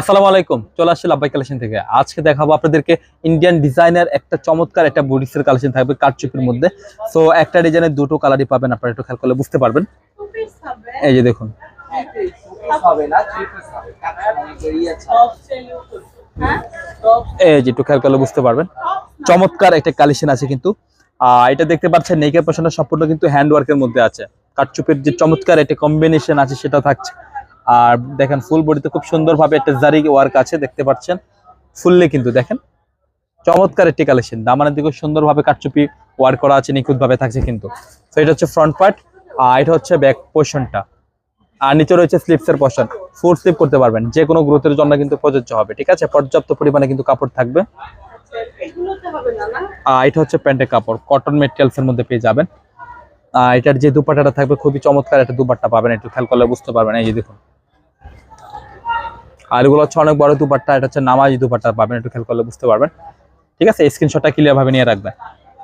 আসসালামু আলাইকুম, চলে আসছে লাভবাই কালেকশন থেকে। আজকে দেখাবো আপনাদেরকে ইন্ডিয়ান ডিজাইনের একটা চমৎকার একটা বুটিক্সের কালেকশন থাকবে কাটচুপির মধ্যে। সো একটা ডিজাইনের দুটো কালারই পাবেন, আপনারা একটু খেয়াল করলে বুঝতে পারবেন। এই যে দেখুন। এই যে একটু খেয়াল করলে বুঝতে পারবেন। চমৎকার একটা কালেকশন আছে কিন্তু। এটা দেখতে পাচ্ছেন নেকের পোশনটা সম্পূর্ণ কিন্তু হ্যান্ড ওয়ার্কের মধ্যে আছে। কাটচুপের যে চমৎকার একটা কম্বিনেশন আছে, সেটা থাকছে। আর দেখেন ফুল বডিতে খুব সুন্দরভাবে একটা জারি ওয়ার্ক আছে, দেখতে পাচ্ছেন? ফুললে কিন্তু দেখেন। চমৎকার একটি কালেকশন দামানের দিকে সুন্দরভাবে কাটচুপি ওয়ার্ক করা আছে, নিখুঁতভাবে থাকছে কিন্তু। তো এটা হচ্ছে ফ্রন্ট পার্ট আর এটা হচ্ছে ব্যাক পোর্শনটা আর নিচে রয়েছে স্লিপসের পোর্শন ফুল স্লিপ করতে পারবেন। যে কোনো গ্রোথের জন্য কিন্তু প্রযোজ্য হবে, ঠিক আছে? পর্যাপ্ত পরিমাণে কিন্তু কাপড় থাকবে। আর এটা হচ্ছে প্যান্টের কাপড়। কটন মেটেরিয়ালস এর মধ্যে পেয়ে যাবেন। আর এটার যে দুপাট্টাটা থাকবে, খুবই চমৎকার একটা দুপাট্টা পাবেন। একটু খেয়াল করলে বুঝতে পারবেন। এই যে দেখুন। আর এগুলো হচ্ছে অনেক বড় দুপাট্টা, এটা হচ্ছে নামাজি দুপাট্টা, পাবেন একটু খেয়াল করলে বুঝতে পারবেন। ঠিক আছে স্ক্রিনশটটা ক্লিয়ার ভাবে নিয়ে রাখবেন।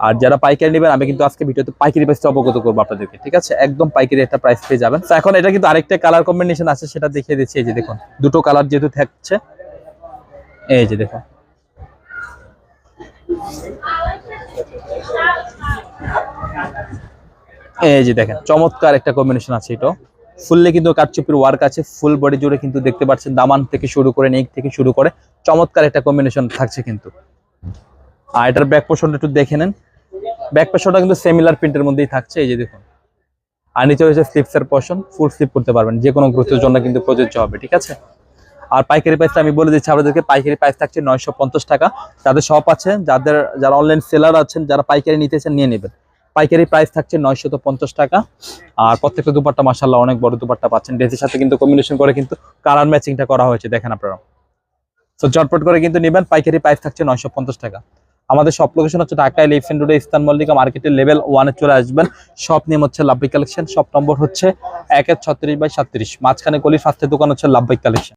আর যারা পাইকারি নেবেন, আমি কিন্তু আজকে ভিডিওতে পাইকারি প্রাইসটা অবগত করব আপনাদেরকে, ঠিক আছে? একদম পাইকারি একটা প্রাইস পেয়ে যাবেন। এখন এটা কিন্তু আরেকটা কালার কম্বিনেশন আছে, সেটা দেখিয়ে দিচ্ছি। এই যে দেখুন, দুটো কালার যেহেতু থাকছে, এই যে দেখুন। এই যে দেখেন, চমৎকার একটা কম্বিনেশন আছে এটা ফুললে কিন্তু কাঠচুপির ওয়ার্ক আছে ফুল বডি জুড়ে কিন্তু দেখতে পাচ্ছেন দামান থেকে শুরু করে নেক থেকে শুরু করে, চমৎকার একটা কম্বিনেশন থাকছে কিন্তু। আর এটার ব্যাক পোর্শনটা একটু দেখে নেন। ব্যাক পোর্শনটা কিন্তু সেমিলার প্রিন্টের মধ্যেই থাকছে, এই যে দেখুন। আর নিচে রয়েছে স্লিপসের পোর্শন ফুল স্লিপ করতে পারবেন, যে কোনো গ্রোথের জন্য কিন্তু প্রযোজ্য হবে, ঠিক আছে? আর পাইকারি প্রাইসটা আমি বলে দিচ্ছি আপনাদেরকে পাইকারি প্রাইস থাকছে নয়শো পঞ্চাশ টাকা। যাদের শপ আছে, যাদের, যারা অনলাইন সেলার আছেন, যারা পাইকারি নিতেছেন নিয়ে নেবেন। পাইকারি প্রাইস থাকছে নয়শত পঞ্চাশ টাকা। আর প্রত্যেকটা দুপাট্টা মাসাল্লাহ অনেক বড় দুপাট্টা পাচ্ছেন। ড্রেসের সাথে কিন্তু কম্বিনেশন করে কিন্তু কালার ম্যাচিংটা করা হয়েছে, দেখেন আপনারা। তো চটপট করে কিন্তু নেবেন, পাইকারি প্রাইস থাকছে নয়শো পঞ্চাশ টাকা। আমাদের সব লোকেশন হচ্ছে ঢাকা এলিফেন্ট রোডে ইস্তান মল্লিকা মার্কেটের লেভেল ওয়ানে চলে আসবেন। শপ নেম হচ্ছে লাভবাই কালেকশন শপ নম্বর হচ্ছে এক এক ছত্রিশ বাই সাতত্রিশ মাঝখানে গলির ফার্স্টের দোকান হচ্ছে লাভবাই কালেকশন